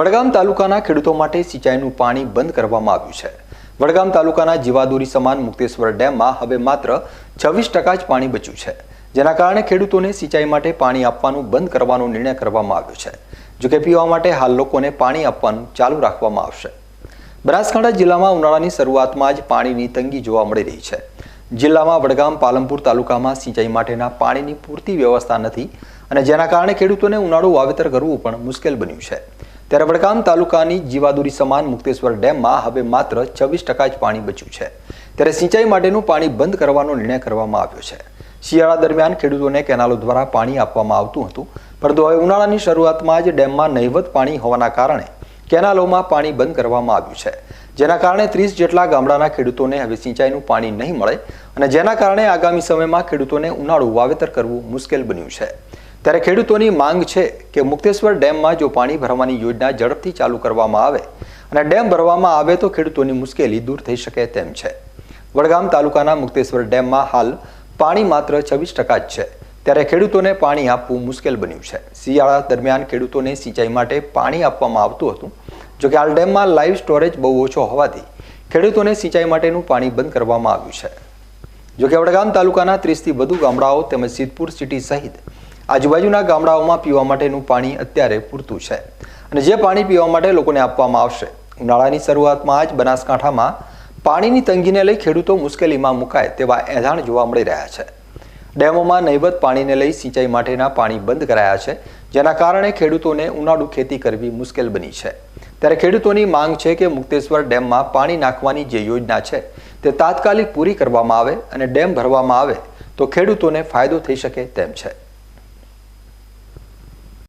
વડગામ તાલુકાના ખેડૂતો માટે સિંચાઈનું પાણી બંધ કરવામાં આવ્યું છે. વડગામ તાલુકાના જીવાદોરી સમાન મુક્તેશ્વર ડેમમાં હવે માત્ર છવ્વીસ ટકા જ પાણી બચ્યું છે, જેના કારણે ખેડૂતોને સિંચાઈ માટે પાણી આપવાનું બંધ કરવાનો નિર્ણય કરવામાં આવ્યો છે. જોકે પીવા માટે હાલ લોકોને પાણી આપવાનું ચાલુ રાખવામાં આવશે. બનાસકાંઠા જિલ્લામાં ઉનાળાની શરૂઆતમાં જ પાણીની તંગી જોવા મળી રહી છે. જિલ્લામાં વડગામ પાલનપુર તાલુકામાં સિંચાઈ માટેના પાણીની પૂરતી વ્યવસ્થા નથી અને જેના કારણે ખેડૂતોને ઉનાળુ વાવેતર કરવું પણ મુશ્કેલ બન્યું છે. ત્યારે વડગામ તાલુકાની જીવાદુરી સમાન મુક્તેશ્વર ડેમમાં હવે માત્ર છવ્વીસ ટકા જ પાણી બચ્યું છે. ત્યારે સિંચાઈ માટેનું પાણી બંધ કરવાનો નિર્ણય કરવામાં આવ્યો છે. શિયાળા દરમિયાન ખેડૂતોને કેનાલો દ્વારા પાણી આપવામાં આવતું હતું, પરંતુ હવે ઉનાળાની શરૂઆતમાં જ ડેમમાં નહિવત પાણી હોવાના કારણે કેનાલોમાં પાણી બંધ કરવામાં આવ્યું છે. જેના કારણે ત્રીસ જેટલા ગામડાના ખેડૂતોને હવે સિંચાઈનું પાણી નહીં મળે અને જેના કારણે આગામી સમયમાં ખેડૂતોને ઉનાળુ વાવેતર કરવું મુશ્કેલ બન્યું છે. ત્યારે ખેડૂતોની માંગ છે કે મુક્તેશ્વર ડેમમાં જો પાણી ભરવાની યોજના ઝડપથી ચાલુ કરવામાં આવે અને ડેમ ભરવામાં આવે તો ખેડૂતોની મુશ્કેલી દૂર થઈ શકે તેમ છે. વડગામ તાલુકાના મુક્તેશ્વર ડેમમાં હાલ પાણી માત્ર છવ્વીસ ટકા જ છે. ત્યારે ખેડૂતોને પાણી આપવું મુશ્કેલ બન્યું છે. શિયાળા દરમિયાન ખેડૂતોને સિંચાઈ માટે પાણી આપવામાં આવતું હતું. જોકે હાલ ડેમમાં લાઈવ સ્ટોરેજ બહુ ઓછો હોવાથી ખેડૂતોને સિંચાઈ માટેનું પાણી બંધ કરવામાં આવ્યું છે. જોકે વડગામ તાલુકાના ત્રીસથી વધુ ગામડાઓ તેમજ સિદ્ધપુર સિટી સહિત આજુબાજુના ગામડાઓમાં પીવા માટેનું પાણી અત્યારે પૂરતું છે. અને જે પાણી પીવા માટે લોકોને આપવામાં આવશે, ઉનાળાની શરૂઆતમાં જ બનાસકાંઠામાં પાણીની તંગીને લઈ ખેડૂતો મુશ્કેલીમાં મુકાય તેવા એંધાણ જોવા મળી રહ્યા છે. ડેમોમાં નહીવત પાણીને લઈ સિંચાઈ માટેના પાણી બંધ કરાયા છે, જેના કારણે ખેડૂતોને ઉનાળુ ખેતી કરવી મુશ્કેલ બની છે. ત્યારે ખેડૂતોની માંગ છે કે મુક્તેશ્વર ડેમમાં પાણી નાખવાની જે યોજના છે, તે તાત્કાલિક પૂરી કરવામાં આવે અને ડેમ ભરવામાં આવે તો ખેડૂતોને ફાયદો થઈ શકે તેમ છે.